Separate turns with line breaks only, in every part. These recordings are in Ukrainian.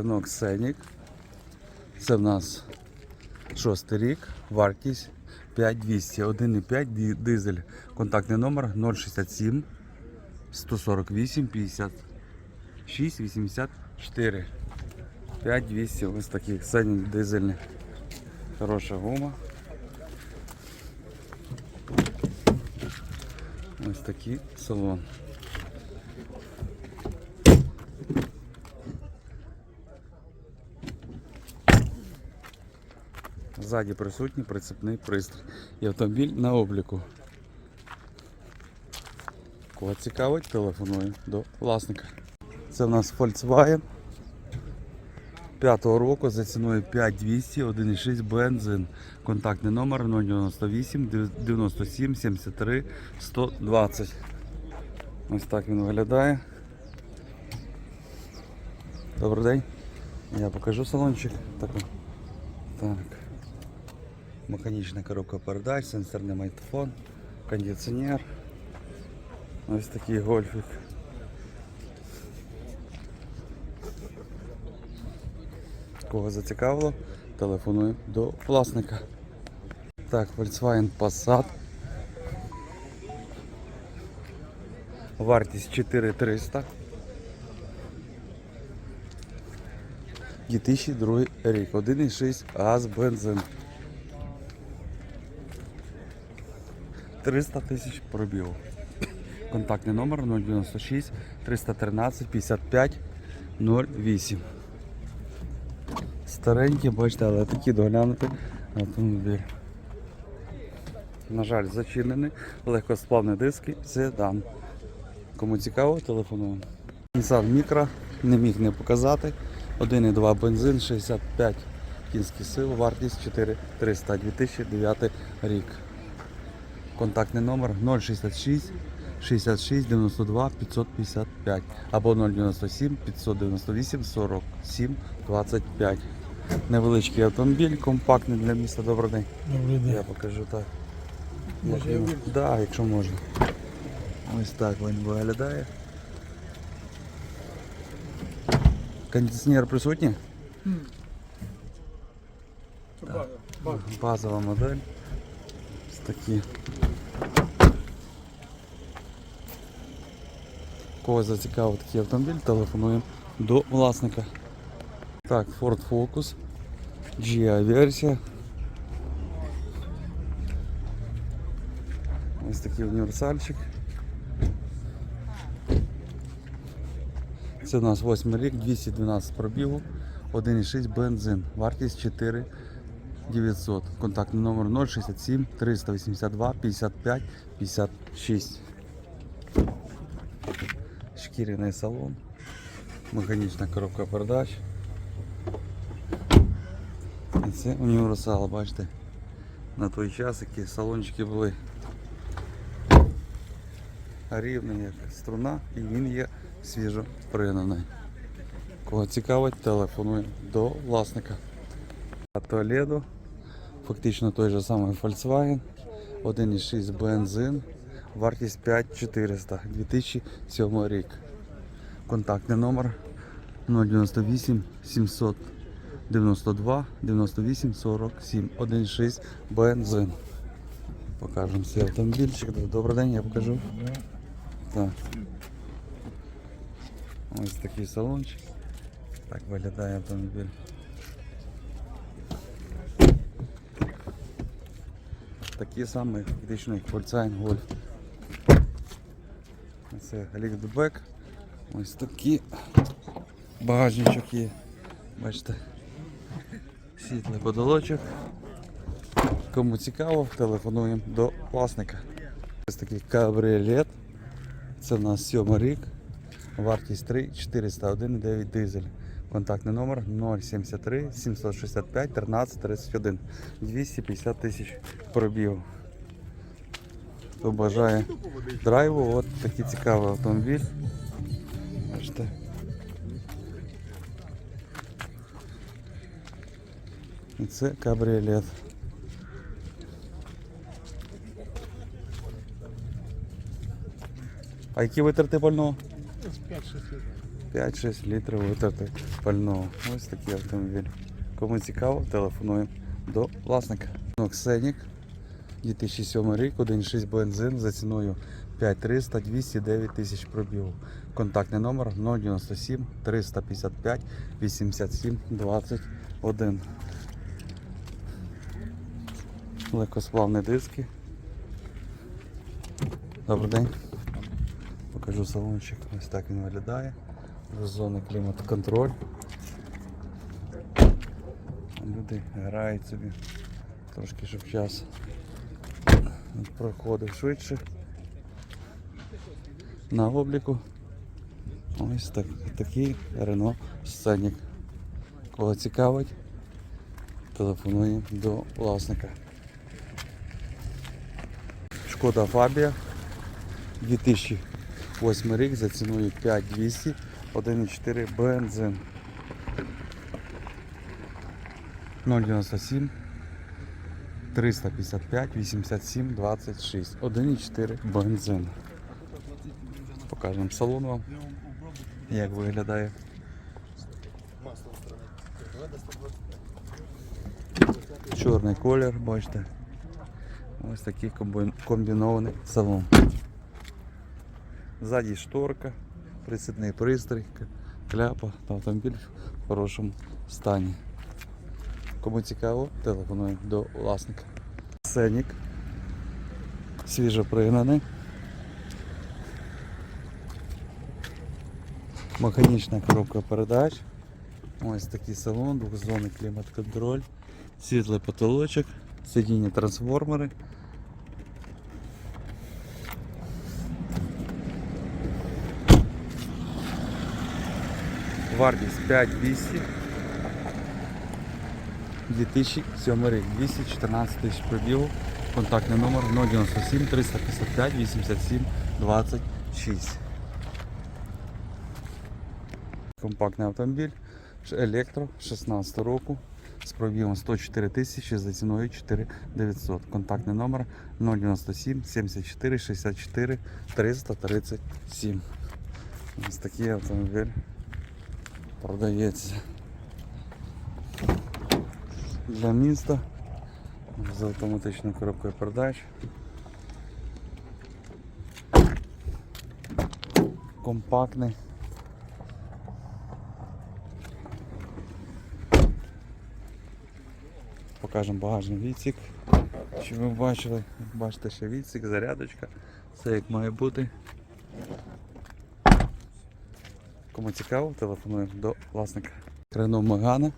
Renault Scenic. Це в нас шостий рік, вартість 5200, 1,5 дизель. Контактний номер 067 148 56 84. 5200 ось таких Scenic дизельний. Хороша гума. Ось такий салон. Ззаді присутній прицепний пристрій. І автомобіль на обліку. Кого цікавить, телефоную до власника. Це в нас Volkswagen. П'ятого року за ціною 5200, 1,6 бензин. Контактний номер 098 97 73 120. Ось так він виглядає. Добрий день. Я покажу салончик. Так. так. Механічна коробка передач, сенсорний майтофон, кондиціонер. Ось такий гольфик. Кого зацікавило, телефоную до власника. Так, Volkswagen Passat. Вартість 4300. 2002 рік. 1,6 газ бензин. 300 тисяч пробігу. Контактний номер 096 313 55 08. Старенький, бачите, але такі доглянути автомобіль. На жаль, зачинений, легкосплавні диски, седан. Кому цікаво, телефонуємо. Nissan Micra не міг не показати. 1,2 бензин, 65 кінських сил, вартість 4300, 2009 рік. Контактний номер 066 66 92 555 або 097 598 47 25. Невеличкий автомобіль, компактний для міста. Добрий день.
Добрий день.
Я покажу так.
Може, я
да, якщо можна. Ось так він виглядає. Кондиціонер присутній?
Ба- ба-
Базова модель. Ось такі. Кого зацікавив такий автомобіль, телефонуємо до власника. Так, Ford Focus. GI версія. Ось такий універсальчик. Це у нас 8 рік, 212 пробігу, 1,6 бензин. Вартість 4 900. Контактний номер 067 382 55 56. Шкіряний салон. Механічна коробка передач. І це універсал, бачите. На той час, які салончики були рівний як струна і він є свіжо пригнаний. Кого цікавить, телефонує до власника. А Толедо, фактично той же самий Volkswagen, 1,6 бензин, вартість 5400, 2007 рік. Контактний номер 098 792 98 47 1,6 бензин. Покажемо цей автомобільчик. Добрий день, я покажу. Так. Ось такий салончик. Так виглядає автомобіль. Такі самі фактично як Volkswagen Golf. Це ліфтбек. Ось такі багажничок є. Бачите. Світлий потолочок. Кому цікаво, телефонуємо до власника. Ось такий кабріолет. Це в нас сьомий рік. Вартість 3 401 9 дизель. Контактний номер 073 765 13 31 250 тисяч пробігу. Хто бажає драйву, от такий цікавий автомобіль. І це кабріолет. А які витрати пального?
5-6 літрів.
5-6 літрів витрати пального. Ось такий автомобіль. Кому цікаво, телефонуємо до власника. Ксенік 2007 рік, 1.6 бензин за ціною 5300 209 тисяч пробігу. Контактний номер 097 355 87 21. Легкосплавні диски. Добрий день. Покажу салончик. Ось так він виглядає. Зони клімат-контроль. Люди грають собі. Трошки щоб час проходив швидше. На обліку. Ось так, такий Рено Сценік. Кого цікавить, телефонуємо до власника. Шкода Фабія 2008 рік за ціною 5200 1,4 бензин 097 355 87 26 1,4 бензин. Покажемо салон вам, як виглядає. Чорний колір, бачите. Ось такий комбінований салон. Ззаді шторка, прицепний пристрій, кляпа та автомобіль в хорошому стані. Кому цікаво, телефонуємо до власника. Сенік. Свіжо пригнаний. Механічна коробка передач. Ось такий салон, двохзонний клімат-контроль, світлий потолочок, сидіння трансформери. Вартість 5200. 2007 рік, 214 тисяч пробігу. Контактний номер 097 355 87 26. Компактний автомобіль, електро 16 року з пробігом 104 тисячі за ціною 4900. Контактний номер 097 74 64 337. Ось такий автомобіль продається. Для міста з автоматичною коробкою передач. Компактний. Покажемо багажний відсік. Щоб ви бачили, бачите ще відсік, зарядочка. Все як має бути. Кому цікаво, телефонуємо до власника. Рено Megane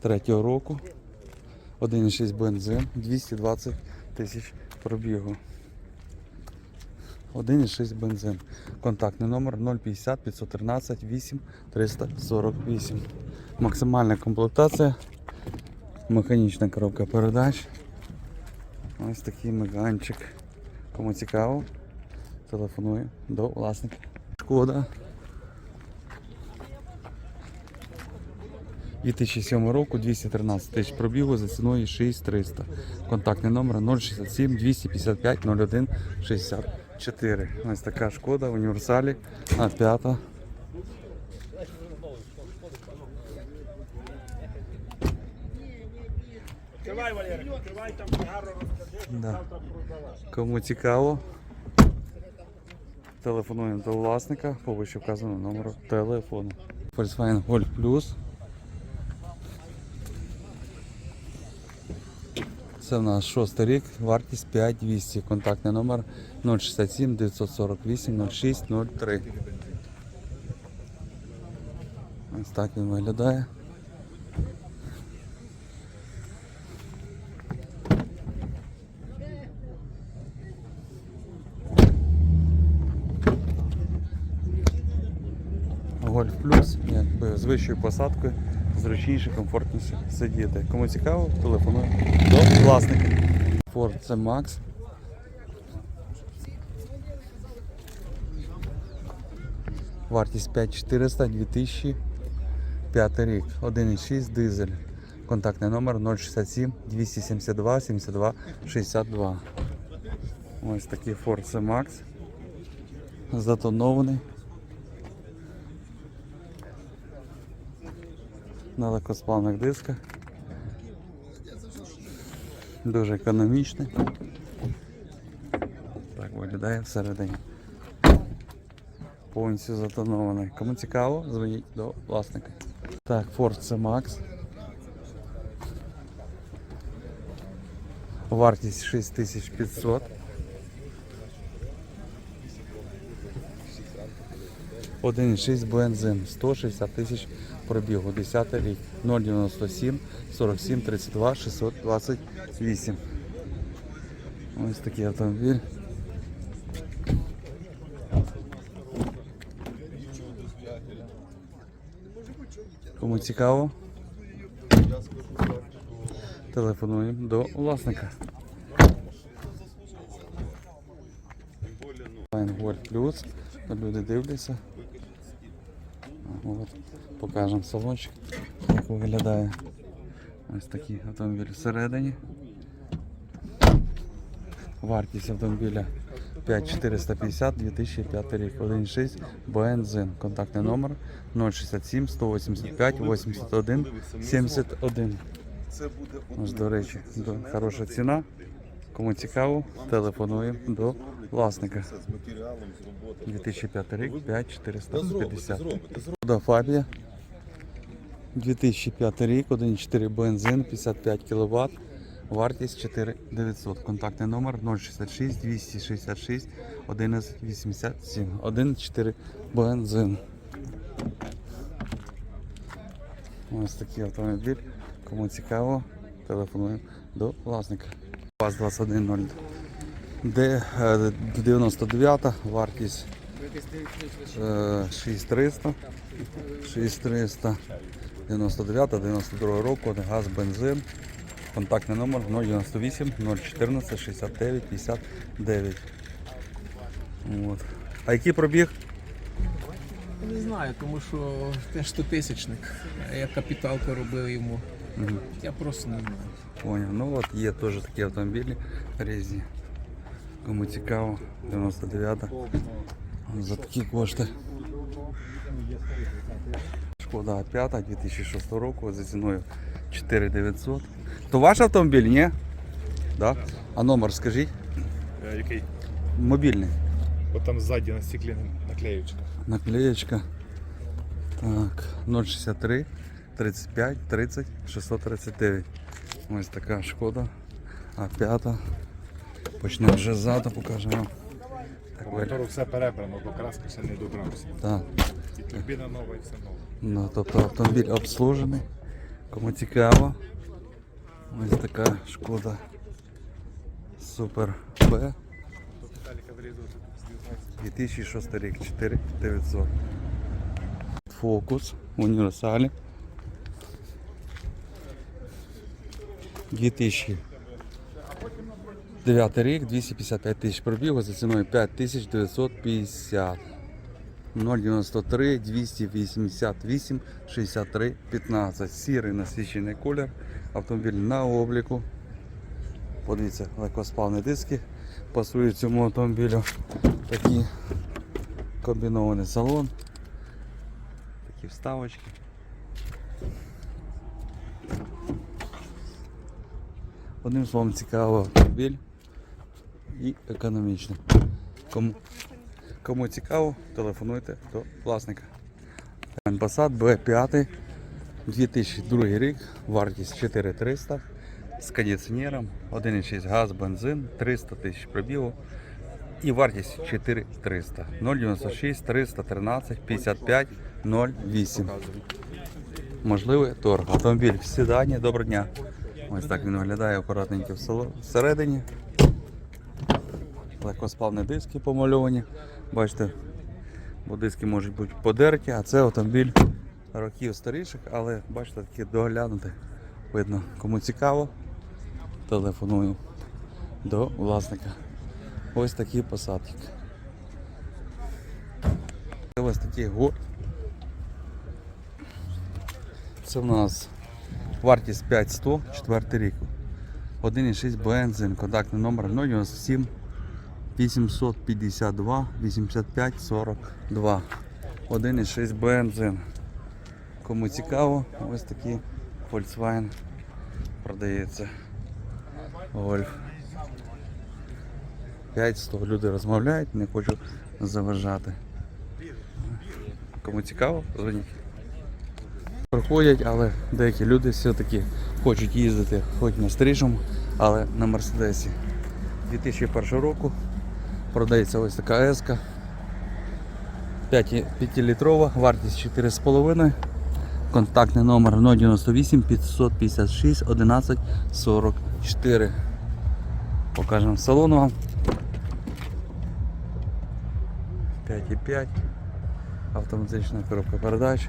третього року. 1,6 бензин, 220 тисяч пробігу. 1,6 бензин. Контактний номер 050 513 8 348. Максимальна комплектація. Механічна коробка передач. Ось такий меганчик. Кому цікаво, телефоную до власника. Шкода. 2007 року 213 тисяч пробігу за ціною 6300. Контактний номер 067 255 01 64. Ось така шкода в універсалі А5.
Відкривай, Валерик, відкривай там гарно розкажи, щоб
Да.
завтра.
Кому цікаво, телефонуємо до власника по вище вказаному номеру телефону. Volkswagen Golf Plus. Це в нас шостий рік, вартість 5200. Контактний номер 067 948 06 03. Ось так він виглядає. Гольф плюс, якби з вищою посадкою, зручніше, комфортніше сидіти. Кому цікаво, телефоную до власника. Ford C Max. Вартість 5400 2005 рік. 1,6 дизель. Контактний номер 067 272 72 62. Ось такий Ford C Max. Затонований. На легкосплавних дисках. Дуже економічний. Так виглядає всередині. Повністю затонований. Кому цікаво, дзвоніть до власника. Так, Ford C-Max. Вартість 6500. 1,6 бензин, 160 тисяч пробігу, 10 рік, 097 47 32 628. Ось такий автомобіль. Кому цікаво, телефонуємо до власника. Gold Plus. Люди дивляться. От, покажемо салончик, як виглядає. Ось такий автомобіль всередині. Вартість автомобіля 5450 2005 рік. 1.6 бензин. Контактний номер 067 185 81 71. Ось, до речі, хороша ціна. Кому цікаво, телефонуємо до власника. 2005 рік 5450. Шкода Фабія. 2005 рік, 1.4 бензин, 55 кВт. Вартість 4900. Контактний номер 066 266 1187. 1.4 бензин. Ось такий автомобіль. Кому цікаво, телефонуємо до власника. ВАЗ-2102. Де е, 99 вартість е, 6300. 6300. 99 92 року, газ, бензин. Контактний номер 098 014 69 59. От. А який пробіг?
Не знаю, тому що теж 100 тисячник. Я капіталку робив йому.
Мгм.
Я просто не знаю.
Поняв. Ну от є теж такі автомобілі різні. Кому цікаво, 99 за такі кошти. Шкода 5 2006 року за ціною 4900. То ваш автомобіль, ні? Да? А номер скажіть?
Е, Який?
Мобільний.
От там ззаді на стеклі наклеєчка.
Наклеєчка. Так, 063 35 30 639. Ось така шкода. А п'ята. Почнемо вже ззаду, покажемо. Так,
мотору все перебрано, бо краска ще не добрався.
Так.
І турбіна нова, і все нове.
Ну, тобто автомобіль обслужений. Кому цікаво. Ось така шкода. Супер Б.
Віталіка вирізувати тут
2006 рік 4900. Фокус універсалі. 2009 рік, 255 тисяч пробігу за ціною 5950. 093 288 63 15. Сірий насичений колір. Автомобіль на обліку. Подивіться, легкосплавні диски. Пасують цьому автомобілю такі комбінований салон. Такі вставочки. Одним словом цікавий автомобіль і економічний. Кому, кому цікаво, телефонуйте до власника. Passat B5 2002 рік, вартість 4300 з кондиціонером, 1,6 газ, бензин, 300 тисяч пробігу і вартість 4300. 096 313 55 08. Можливий торг. Автомобіль в седані. Доброго дня. Ось так він виглядає акуратненько в село- всередині. Легкосплавні диски помальовані. Бачите, бо диски можуть бути подерті, а це автомобіль років старіших, але бачите, такі доглянути. Видно, кому цікаво, телефоную до власника. Ось такі посадки. Це ось такий гурт. Це в нас вартість 5100, 4 рік. 1,6 бензин, контактний номер 097 852 85 42. 1,6 бензин. Кому цікаво, ось такий Volkswagen продається. Гольф. 500 люди розмовляють, не хочу заважати. Кому цікаво, дзвоніть. Проходять, але деякі люди все-таки хочуть їздити хоч на стрижому, але на Мерседесі. 2001 року продається ось така S. 5-літрова, вартість 4,5. Контактний номер 098 556 11 44. Покажемо салон вам. 5,5. Автоматична коробка передач.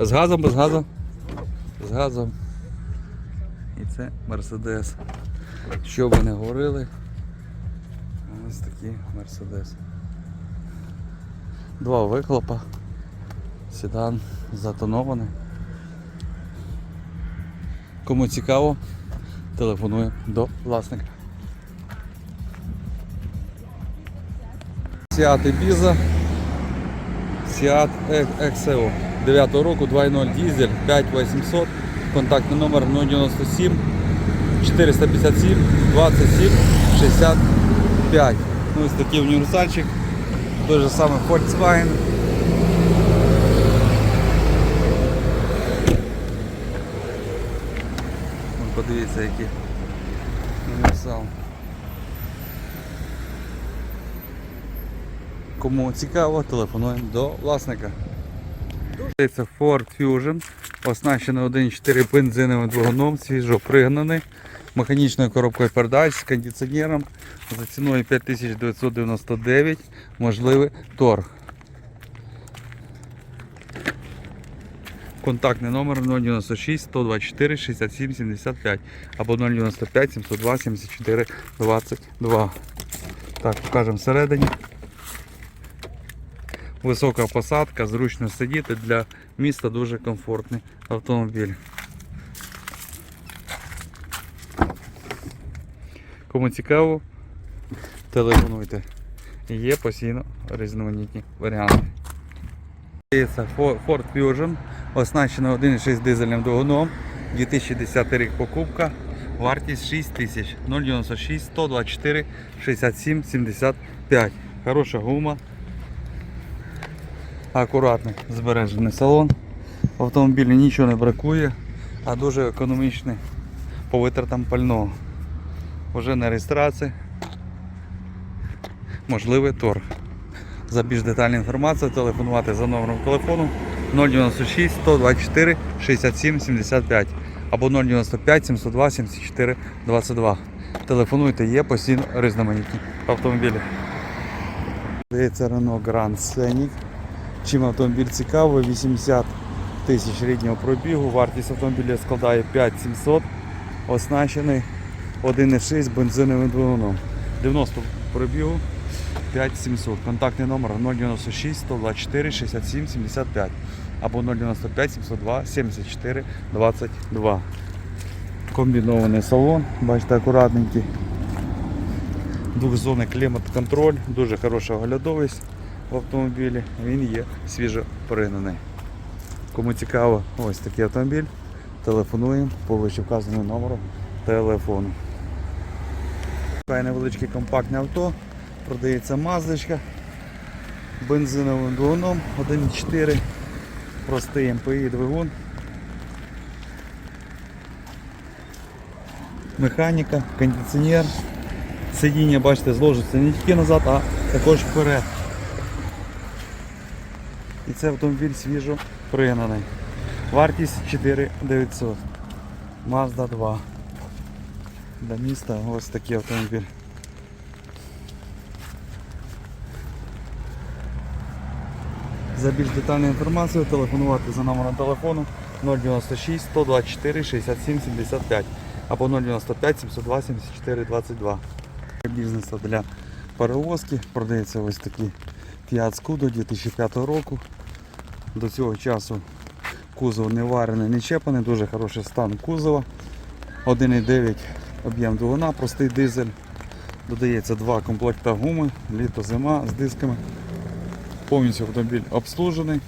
З газом, без газу? З газом. І це Мерседес. Що би не говорили, ось такий Мерседес. Два вихлопа. Седан затонований. Кому цікаво, телефонує до власника. Seat Ibiza, Seat XEO 9 року 2.0 дизель 5800, контактний номер 097 457 27 65. Ну, ось такий універсальчик, той же самий Volkswagen. Вон, Подивіться, який універсал. Кому цікаво, телефонуємо до власника. Це Ford Fusion, оснащений 1.4 бензиновим двигуном, свіжо пригнаний, механічною коробкою передач з кондиціонером за ціною 5999, можливий торг. Контактний номер 096 124 67 75 або 095 702 74 22. Так, покажемо всередині. Висока посадка, зручно сидіти для міста дуже комфортний автомобіль. Кому цікаво, телефонуйте. Є постійно різноманітні варіанти. Це Ford Fusion, оснащена 1.6 дизельним двигуном, 2010 рік покупка, вартість 6 тисяч 096 124 67 75. Хороша гума, акуратний збережений салон. В автомобілі нічого не бракує, а дуже економічний по витратам пального. Уже на реєстрації. Можливий торг. За більш детальну інформацію телефонувати за номером телефону 096 124 67 75 або 095 702 74 22. Телефонуйте, є постійно різноманітні автомобілі. Здається Renault Grand Scenic. Чим автомобіль цікавий, 80 тисяч ріднього пробігу, вартість автомобіля складає 5700, оснащений 1,6 бензиновим двигуном. 90 пробігу 5700. Контактний номер 096 124 67 75 або 095 702 74 22. Комбінований салон, бачите, акуратненький. Двохзонний клімат-контроль, дуже хороша оглядовість в автомобілі. Він є свіжо пригнаний. Кому цікаво, ось такий автомобіль, телефонуємо по вище вказаному номеру телефону. Таке невеличке компактне авто, продається мазочка бензиновим двигуном 1.4, простий МПІ двигун. Механіка, кондиціонер. Сидіння, бачите, зложиться не тільки назад, а також вперед. І це автомобіль свіжо пригнаний. Вартість 4900. Mazda 2. Для міста ось такий автомобіль. За більш детальну інформацію телефонувати за номером телефону 096 124 67 75 або 095 702 74 22. Бізнесу для перевозки продається ось такий Fiat Scudo 2005 року. До цього часу кузов не варений, не чепаний, дуже хороший стан кузова. 1,9 об'єм двигуна, простий дизель. Додається два комплекта гуми, літо зима з дисками. Повністю автомобіль обслужений.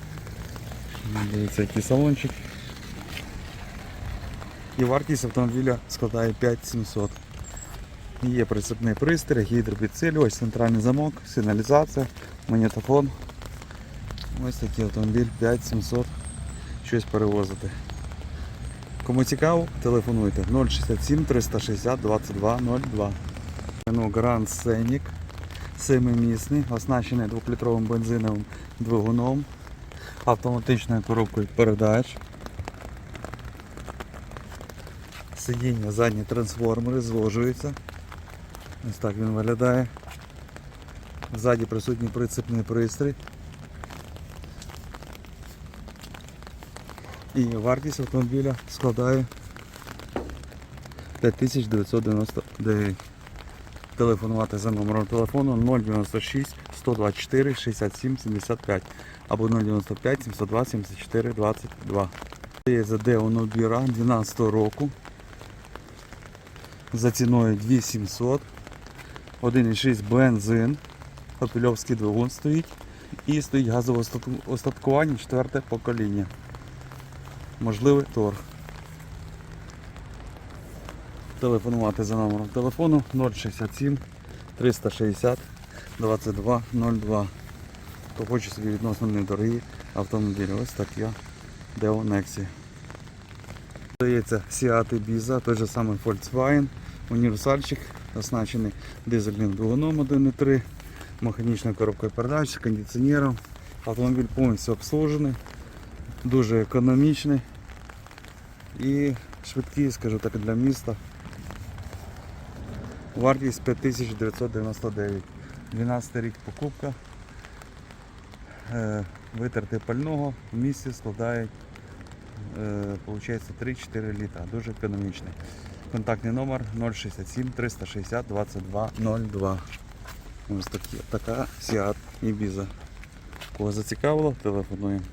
Дивіться, який салончик. І вартість автомобіля складає 5700. Є прицепний пристрій, гідропідсилювач, центральний замок, сигналізація, магнітофон. Ось такий автомобіль 5700 щось перевозити. Кому цікаво, телефонуйте 067 360 22 02. Renault Grand Scenic семимісний, оснащений 2-літровим бензиновим двигуном, автоматичною коробкою передач. Сидіння, задні трансформери зложуються. Ось так він виглядає. Ззаді присутній прицепний пристрій. І вартість автомобіля складає 5999. Телефонувати за номером телефону 096 124 67 75 або 095 702 74 22. Це за Деоно Біра 12 року. За ціною 2700. 1,6 бензин. Попільовський двигун стоїть. І стоїть газове остаткування четверте покоління. Можливий торг. Телефонувати за номером телефону 067 360 22 02. Хто хоче собі відносно недорогі автомобілі. Ось так я Deo Nexi. Здається, Seat Ibiza, той же самий Volkswagen, універсальчик, оснащений дизельним двигуном 1.3, механічною коробкою передач, кондиціонером. Автомобіль повністю обслужений, дуже економічний і швидкий, скажу так, для міста. Вартість 5999. 12 рік покупка. Е, Витрати пального в місті складають е, 3-4 літа. Дуже економічний. Контактний номер 067 360 22 02. Ось такі, така Seat Ibiza. Кого зацікавило, телефонуємо.